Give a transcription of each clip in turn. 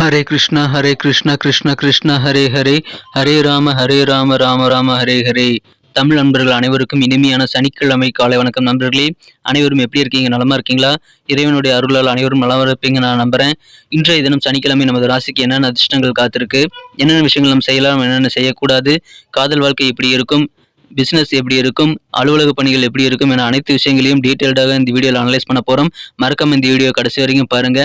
ஹரே கிருஷ்ணா ஹரே கிருஷ்ணா கிருஷ்ணா கிருஷ்ணா ஹரே ஹரே. ஹரே ராம ஹரே ராம ராம ராம ஹரே ஹரே. தமிழ் நண்பர்கள் அனைவருக்கும் இனிமையான சனிக்கிழமை காலை வணக்கம் நண்பர்களே. அனைவரும் எப்படி இருக்கீங்க? நலமா இருக்கீங்களா? இறைவனுடைய அருளால் அனைவரும் நலமா இருப்பீங்க நான் நம்புறேன். இன்றைய தினம் சனிக்கிழமை நமது ராசிக்கு என்னென்ன அதிர்ஷ்டங்கள் காத்திருக்கு? என்னென்ன விஷயங்கள் நம்ம செய்யலாம் என்னென்ன செய்யக்கூடாது? காதல் வாழ்க்கை எப்படி இருக்கும்? பிஸ்னஸ் எப்படி இருக்கும் அலுவலக பணிகள் எப்படி இருக்கும் என அனைத்து விஷயங்களையும் டீட்டெயில்டாக இந்த வீடியோவில் அனலைஸ் பண்ண போகிறோம் மறக்காம இந்த வீடியோ கடைசி வரைக்கும் பாருங்க.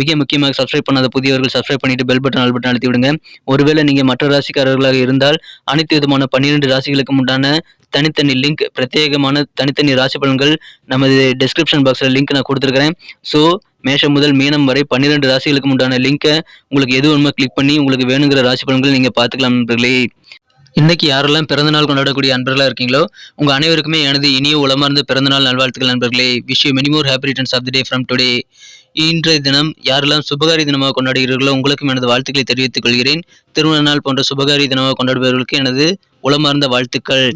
மிக முக்கியமாக சப்ஸ்கிரைப் பண்ணாத புதியவர்கள் சப்ஸ்கிரைப் பண்ணிட்டு பெல் பட்டன் ஆல் பட்டன் அழுத்தி விடுங்க. ஒருவேளை நீங்கள் மற்ற ராசிக்காரர்களாக இருந்தால் அனைத்து விதமான பன்னிரெண்டு ராசிகளுக்கு உண்டான தனித்தனி லிங்க் பிரத்யேகமான தனித்தனி ராசி பலன்கள் நமது டிஸ்கிரிப்ஷன் பாக்ஸில் லிங்க் நான் கொடுத்துருக்கிறேன். ஸோ மேஷம் முதல் மீனம் வரை பன்னிரெண்டு ராசிகளுக்கு உண்டான லிங்கை உங்களுக்கு எது வேணுமோ கிளிக் பண்ணி உங்களுக்கு வேணுங்கிற ராசி பலன்கள் நீங்கள் பார்த்துக்கலாம் நண்பர்களே. இன்னைக்கு யாரெல்லாம் பிறந்தநாள் கொண்டாடக்கூடிய அன்பர்களாக இருக்கீங்களோ உங்கள் அனைவருக்குமே எனது இனிய உளமார்ந்த பிறந்தநாள் நல்வாழ்த்துக்கள் நண்பர்களே. Wish you many more happy returns of the day from today இன்றைய தினம் யாரெல்லாம் சுபகாரி தினமாக கொண்டாடுகிறீர்களோ உங்களுக்கும் எனது வாழ்த்துக்களை தெரிவித்துக் கொள்கிறேன். திருமண நாள் போன்ற சுபகாரி தினமாக கொண்டாடுபவர்களுக்கு எனது உளமார்ந்த வாழ்த்துக்கள்.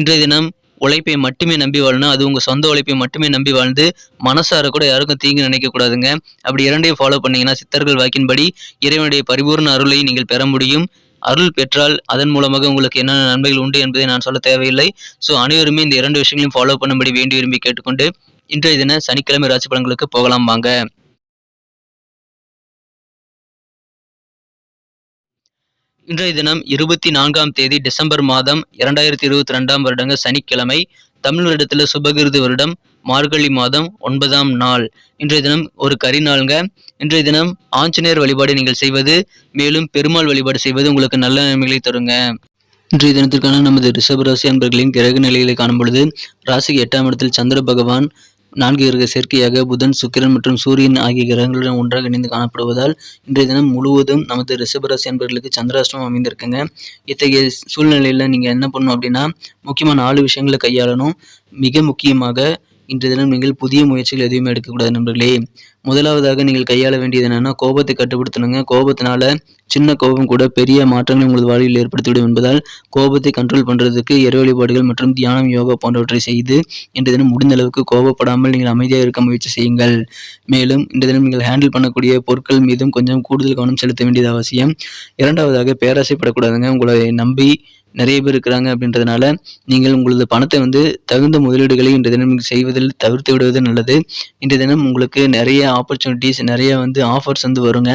இன்றைய தினம் உழைப்பை மட்டுமே நம்பி வாழணும். அது உங்கள் சொந்த உழைப்பை மட்டுமே நம்பி வாழ்ந்து மனசார கூட யாருக்கும் தீங்கு நினைக்க கூடாதுங்க. அப்படி இரண்டையும் ஃபாலோ பண்ணிங்கன்னா சித்தர்கள் வாக்கின்படி இறைவனுடைய பரிபூர்ண அருளை நீங்கள் பெற முடியும். அருள் பெற்றால் அதன் மூலமாக உங்களுக்கு என்னென்ன நன்மைகள் உண்டு என்பதை நான் சொல்ல தேவையில்லை. ஸோ அனைவருமே இந்த இரண்டு விஷயங்களையும் ஃபாலோ பண்ணும்படி வேண்டி விரும்பி கேட்டுக்கொண்டு இன்றைய தின சனிக்கிழமை ராசி பலன்களுக்கு போகலாம் வாங்க. இன்றைய தினம் இருபத்தி நான்காம் தேதி டிசம்பர் மாதம் இரண்டாயிரத்தி இருபத்தி ரெண்டாம் வருடங்க சனிக்கிழமை. தமிழ் வருடத்தில் சுபகிருது வருடம். மார்கழி மாதம் ஒன்பதாம் நாள். இன்றைய தினம் ஒரு கரிநாளுங்க இன்றைய தினம் ஆஞ்சநேயர் வழிபாடு நீங்கள் செய்வது மேலும் பெருமாள் வழிபாடு செய்வது உங்களுக்கு நல்ல நன்மைகளை தருங்க. இன்றைய தினத்திற்கான நமது ரிஷபராசி அன்பர்களின் கிரக நிலைகளை காணும் பொழுது ராசிக்கு எட்டாம் இடத்தில் சந்திர பகவான் நான்கு கிரக சேர்க்கையாக புதன் சுக்கிரன் மற்றும் சூரியன் ஆகிய கிரகங்களுடன் ஒன்றாக இணைந்து காணப்படுவதால் இன்றைய தினம் முழுவதும் நமது ரிஷபராசி அன்பர்களுக்கு சந்திராஷ்டமம் அமைந்திருக்குங்க. இத்தகைய சூழ்நிலையில் நீங்கள் என்ன பண்ணணும் அப்படின்னா முக்கியமான நாலு விஷயங்களை கையாளணும். மிக முக்கியமாக இன்றைய தினம் நீங்கள் புதிய முயற்சிகள் எதுவுமே எடுக்கக்கூடாது நண்பர்களே. முதலாவதாக நீங்கள் கையாள வேண்டியது என்னன்னா கோபத்தை கட்டுப்படுத்தணுங்க. கோபத்தினால சின்ன கோபம் கூட பெரிய மாற்றங்களை உங்களது வாழ்வில் ஏற்படுத்திவிடும் என்பதால் கோபத்தை கண்ட்ரோல் பண்ணுறதுக்கு இறை வழிபாடுகள் மற்றும் தியானம் யோகா போன்றவற்றை செய்து இன்றைய தினம் முடிந்த அளவுக்கு கோபப்படாமல் நீங்கள் அமைதியாக இருக்க முயற்சி செய்யுங்கள். மேலும் இன்றைய தினம் நீங்கள் ஹேண்டில் பண்ணக்கூடிய பொருட்கள் மீதும் கொஞ்சம் கூடுதல் கவனம் செலுத்த வேண்டியது அவசியம். இரண்டாவதாக பேராசைப்படக்கூடாதுங்க. உங்களை நம்பி நிறைய பேர் இருக்கிறாங்க அப்படின்றதுனால நீங்கள் உங்களது பணத்தை வந்து தகுந்த முதலீடுகளை இன்றைய தினம் செய்வதில் தவிர்த்து விடுவது நல்லது. இன்றைய தினம் உங்களுக்கு நிறைய ஆப்பர்ச்சுனிட்டிஸ் நிறைய வந்து ஆஃபர்ஸ் வந்து வருங்க.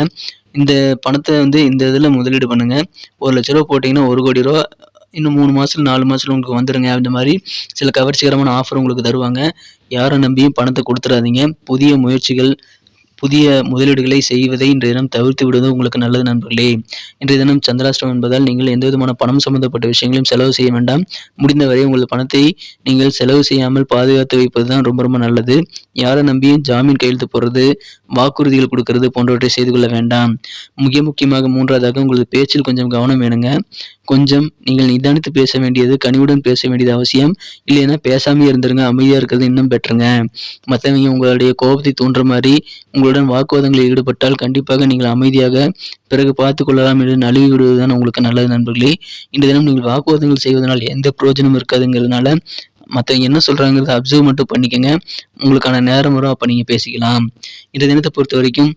இந்த பணத்தை வந்து இந்த இதில் முதலீடு பண்ணுங்க. ஒரு லட்ச ரூபா போட்டிங்கன்னா ஒரு கோடி ரூபா இன்னும் மூணு மாதத்துல நாலு மாதத்துல உங்களுக்கு வந்துடுங்க அந்த மாதிரி சில கவர்ச்சிகரமான ஆஃபர் உங்களுக்கு தருவாங்க. யாரை நம்பியும் பணத்தை கொடுத்துடாதீங்க புதிய முயற்சிகள் புதிய முதலீடுகளை செய்வதை இன்றைய தினம் தவிர்த்து விடுவது உங்களுக்கு நல்லது நண்பர்களே. இன்றைய தினம் சந்திராஷ்டிரம் என்பதால் நீங்கள் எந்த விதமான பணம் சம்பந்தப்பட்ட விஷயங்களையும் செலவு செய்ய வேண்டாம். முடிந்தவரை உங்கள் பணத்தை நீங்கள் செலவு செய்யாமல் பாதுகாத்து வைப்பது தான் ரொம்ப ரொம்ப நல்லது. யாரை நம்பியும் ஜாமீன் கையெழுத்து போடுறது வாக்குறுதிகள் கொடுக்கறது போன்றவற்றை செய்து கொள்ள வேண்டாம். மிக முக்கியமாக மூன்றாவதாக உங்களது பேச்சில் கொஞ்சம் கவனம் வேணுங்க. கொஞ்சம் நீங்கள் நிதானித்து பேச வேண்டியது கனிவுடன் பேச வேண்டியது அவசியம். இல்லைன்னா பேசாமே இருந்துருங்க அமைதியாக இருக்கிறது இன்னும் பெட்டருங்க. மற்றவங்க உங்களுடைய கோபத்தை தூண்டுற மாதிரி உங்களுடன் வாக்குவாதங்களில் ஈடுபட்டால் கண்டிப்பாக நீங்கள் அமைதியாக பிறகு பார்த்து கொள்ளலாம் என்று நழுவி விடுவதுதான் உங்களுக்கு நல்லது நண்பர்களே. இந்த தினம் நீங்கள் வாக்குவாதங்கள் செய்வதனால் எந்த பிரயோஜனம் இருக்காதுங்கிறதுனால மற்றவங்க என்ன சொல்கிறாங்கிறத அப்சர்வ் மட்டும் பண்ணிக்கோங்க. உங்களுக்கான நேரம் வரும் அப்போ நீங்கள் பேசிக்கலாம். இந்த தினத்தை பொறுத்த வரைக்கும்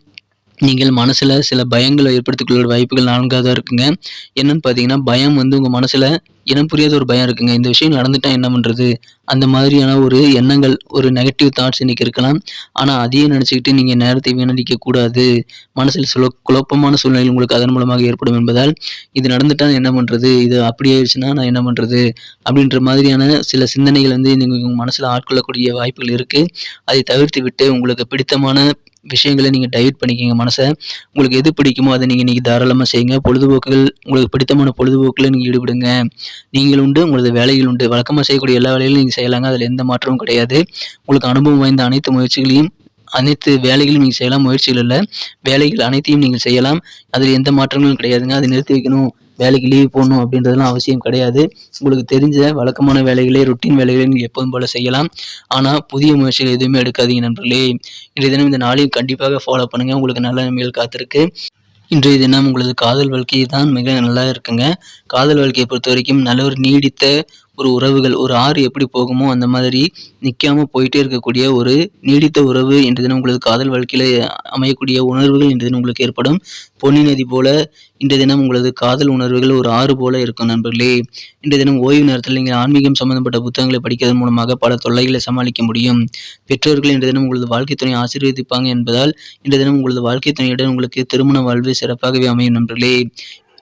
நீங்கள் மனசில் சில பயங்களை ஏற்படுத்திக்கொள்ள கொள்ள வாய்ப்புகள் தான் இருக்குங்க. என்னன்னு பார்த்தீங்கன்னா பயம் வந்து உங்கள் மனசில் இனம் புரியாத ஒரு பயம் இருக்குங்க. இந்த விஷயம் நடந்துட்டா என்ன பண்ணுறது அந்த மாதிரியான ஒரு எண்ணங்கள் ஒரு நெகட்டிவ் தாட்ஸ் இன்றைக்கி இருக்கலாம். ஆனால் அதையே நினச்சிக்கிட்டு நீங்கள் நேரத்தை வீணடிக்க கூடாது. மனசில் சுல குழப்பமான சூழ்நிலை உங்களுக்கு அதன் மூலமாக ஏற்படும் என்பதால் இது நடந்துட்டா என்ன பண்ணுறது இது அப்படி ஆயிடுச்சுன்னா நான் என்ன பண்ணுறது அப்படின்ற மாதிரியான சில சிந்தனைகள் வந்து நீங்கள் உங்கள் மனசில் ஆட்கொள்ளக்கூடிய வாய்ப்புகள் இருக்குது அதை தவிர்த்து விட்டு உங்களுக்கு பிடித்தமான விஷயங்களை நீங்கள் டைவர்ட் பண்ணிக்கிங்க மனசை. உங்களுக்கு எது பிடிக்குமோ அதை நீங்கள் இன்றைக்கி தாராளமாக செய்யுங்க. பொழுதுபோக்குகள் உங்களுக்கு பிடித்தமான பொழுதுபோக்கில் நீங்கள் ஈடுபடுங்க. நீங்கள் உண்டு உங்களது வேலைகள் உண்டு. வழக்கமாக செய்யக்கூடிய எல்லா வேலைகளும் நீங்கள் செய்யலாங்க. அதில் எந்த மாற்றமும் கிடையாது. உங்களுக்கு அனுபவம் வாய்ந்த அனைத்து முயற்சிகளையும் அனைத்து வேலைகளும் நீங்கள் செய்யலாம். முயற்சிகள் இல்லை. வேலைகள் அனைத்தையும் நீங்கள் செய்யலாம். அதில் எந்த மாற்றங்களும் கிடையாதுங்க. அதை நிறுத்தி வைக்கணும். வேலைக்கு லீவ் போடணும் அப்படின்றதுலாம் அவசியம் கிடையாது. உங்களுக்கு தெரிஞ்ச வழக்கமான வேலைகளே ரொட்டீன் வேலைகளை நீங்கள் எப்போதும் போல செய்யலாம். ஆனால் புதிய முயற்சிகள் எதுவுமே எடுக்காதீங்க நண்பர்களே. இன்றைய தினம் இந்த நாளையும் கண்டிப்பாக ஃபாலோ பண்ணுங்கள் உங்களுக்கு நல்ல நன்மைகள் காத்திருக்கு. இன்றைய தினம் உங்களது காதல் வாழ்க்கை தான் மிக நல்லா இருக்குங்க. காதல் வாழ்க்கையை பொறுத்த வரைக்கும் நல்ல ஒரு நீடித்த ஒரு உறவுகள் ஒரு ஆறு எப்படி போகுமோ அந்த மாதிரி நிற்காம போயிட்டே இருக்கக்கூடிய ஒரு நீடித்த உறவு இன்று தினம் உங்களது காதல் வாழ்க்கையில் அமையக்கூடிய உணர்வுகள் இன்று தினம் உங்களுக்கு ஏற்படும். பொன்னி நதி போல இன்றைய தினம் உங்களது காதல் உணர்வுகள் ஒரு ஆறு போல இருக்கும் நண்பர்களே. இன்றைய தினம் ஓய்வு நேரத்தில் நீங்கள் ஆன்மீகம் சம்பந்தப்பட்ட புத்தகங்களை படிக்கிறதன் மூலமாக பல தொல்லைகளை சமாளிக்க முடியும். பெற்றோர்கள் இன்றைய தினம் உங்களது வாழ்க்கை துணை ஆசீர்வதிப்பாங்க என்பதால் இன்றைய தினம் உங்களது வாழ்க்கை துணையுடன் உங்களுக்கு திருமண வாழ்வு சிறப்பாகவே அமையும் நண்பர்களே.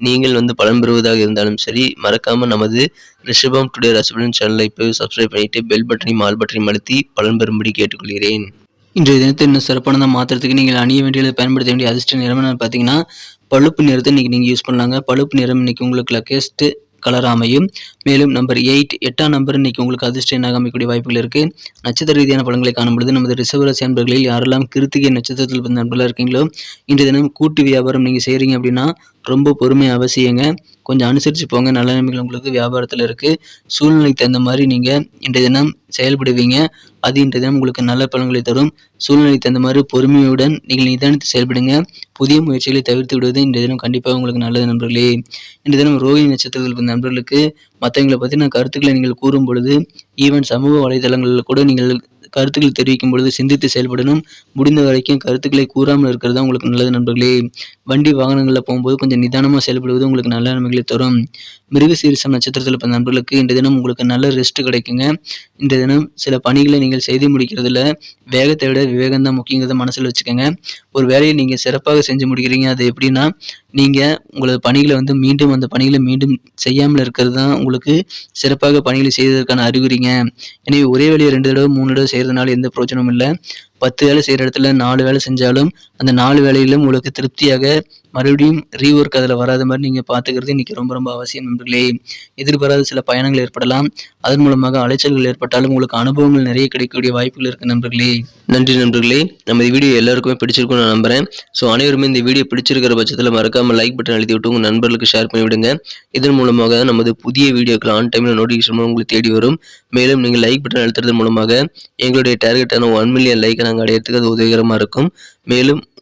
நீங்கள் வந்து பலன் பெறுவதாக இருந்தாலும் சரி மறக்காமல் நமது ரிஷபம் டுடே ரசபலன் சேனலை இப்போ சப்ஸ்கிரைப் பண்ணிட்டு பெல் பட்டனையும் ஆல் பட்டனையும் அழுத்தி பலன் பெறும்படி கேட்டுக்கொள்கிறேன். இன்றைய தினத்தை இன்னும் சிறப்பானதாக மாற்றுறதுக்கு நீங்கள் அணிய வேண்டியதை பயன்படுத்த வேண்டிய அதிர்ஷ்ட நிறம் என்னன்னு பார்த்தீங்கன்னா பழுப்பு நிறத்தை இன்றைக்கி நீங்கள் யூஸ் பண்ணலாங்க. பழுப்பு நிறம் இன்றைக்கி உங்களுக்கு லக்கேஸ்ட்டு கலர் அமையும். மேலும் நம்பர் எயிட் எட்டாம் நம்பர் இன்னைக்கு உங்களுக்கு அதிர்ஷ்ட எண்ணாக அமைக்கக்கூடிய வாய்ப்புகள் இருக்கு. நட்சத்திர ரீதியான பலன்களை காணும்பொழுது நமது ரிசவராசி அன்பர்களில் யாரெல்லாம் கிருத்திகை நட்சத்திரத்தில் பிறந்த நண்பர்களாக இருக்கீங்களோ இன்றைய தினம் கூட்டு வியாபாரம் நீங்கள் செய்கிறீங்க அப்படின்னா ரொம்ப பொறுமை அவசியங்க. கொஞ்சம் அனுசரித்து போங்க. நல்ல நிலைமைகள் உங்களுக்கு வியாபாரத்தில் இருக்குது சூழ்நிலைக்கு தகுந்த மாதிரி நீங்கள் இன்றைய தினம் செயல்படுவீங்க. அது இன்றைய தினம் உங்களுக்கு நல்ல பலன்களை தரும். சூழ்நிலைக்கு தகுந்த மாதிரி பொறுமையுடன் நீங்கள் நிதானித்து செயல்படுங்க. புதிய முயற்சிகளை தவிர்த்து விடுவது இன்றைய தினம் கண்டிப்பாக உங்களுக்கு நல்லது நண்பர்களே. இன்றைய தினம் ரோஹிணி நட்சத்திரத்தில் நண்பர்களுக்கு மற்றவங்களை பற்றின கருத்துக்களை நீங்கள் கூறும் பொழுது ஈவன் சமூக வலைதளங்களில் கூட நீங்கள் கருத்துக்கள் தெரிவிக்கும் பொழுது சிந்தித்து செயல்படணும். முடிந்த வரைக்கும் கருத்துக்களை கூறாமல் இருக்கிறது தான் உங்களுக்கு நல்லது நண்பர்களே. வண்டி வாகனங்களில் போகும்போது கொஞ்சம் நிதானமாக செயல்படுவது உங்களுக்கு நல்ல நன்மைகளை தரும். மிருகசீரிசம் நட்சத்திரத்தில் பிறந்த நண்பர்களுக்கு இந்த தினம் உங்களுக்கு நல்ல ரெஸ்ட் கிடைக்குங்க. இந்த தினம் சில பணிகளை நீங்கள் செய்து முடிக்கிறதுல வேகத்தை விட விவேகம் தான் முக்கியங்கிறத மனசில் வச்சுக்கோங்க. ஒரு வேலையை நீங்கள் சிறப்பாக செஞ்சு முடிக்கிறீங்க. அது எப்படின்னா நீங்கள் உங்களது பணிகளை வந்து மீண்டும் அந்த பணிகளை மீண்டும் செய்யாமல் இருக்கிறது தான் உங்களுக்கு சிறப்பாக பணிகளை செய்வதற்கான அறிகுறிங்க. எனவே ஒரே வேலையை ரெண்டு தடவை மூணு தடவை செய்கிறதுனால எந்த பிரயோஜனமும் இல்லை. பத்து வேலை செய்கிற இடத்துல நாலு வேலை செஞ்சாலும் அந்த நாலு வேலையிலும் உங்களுக்கு திருப்தியாக மறுபடியும் ரீஒர்க் அதில் வராத மாதிரி நீங்கள் பார்த்துக்கிறது இன்றைக்கி ரொம்ப ரொம்ப அவசியம் நண்பர்களே. எதிர்பாராத சில பயணங்கள் ஏற்படலாம். அதன் மூலமாக அலைச்சல்கள் ஏற்பட்டாலும் உங்களுக்கு அனுபவங்கள் நிறைய கிடைக்கக்கூடிய வாய்ப்புகள் இருக்குது நண்பர்களே. நன்றி நண்பர்களே. நம்ம இந்த வீடியோ எல்லாருக்குமே பிடிச்சிருக்கும் நான் நம்புகிறேன் ஸோ அனைவருமே இந்த வீடியோ பிடிச்சிருக்கிற பட்சத்தில் மறக்காமல் லைக் பட்டன் அழுத்தி விட்டு உங்கள் நண்பர்களுக்கு ஷேர் பண்ணிவிடுங்க. இதன் மூலமாக நமது புதிய வீடியோக்கள் ஆன் டைமில் நோட்டிஃபிகேஷன் உங்களுக்கு தேடி வரும். மேலும் நீங்கள் லைக் பட்டன் அழுத்துறது மூலமாக எங்களுடைய டார்கெட்டான ஒன் மில்லியன் லைக்கை நாங்கள் அடையிறதுக்கு அது உதவிகரமாக இருக்கும். மேலும்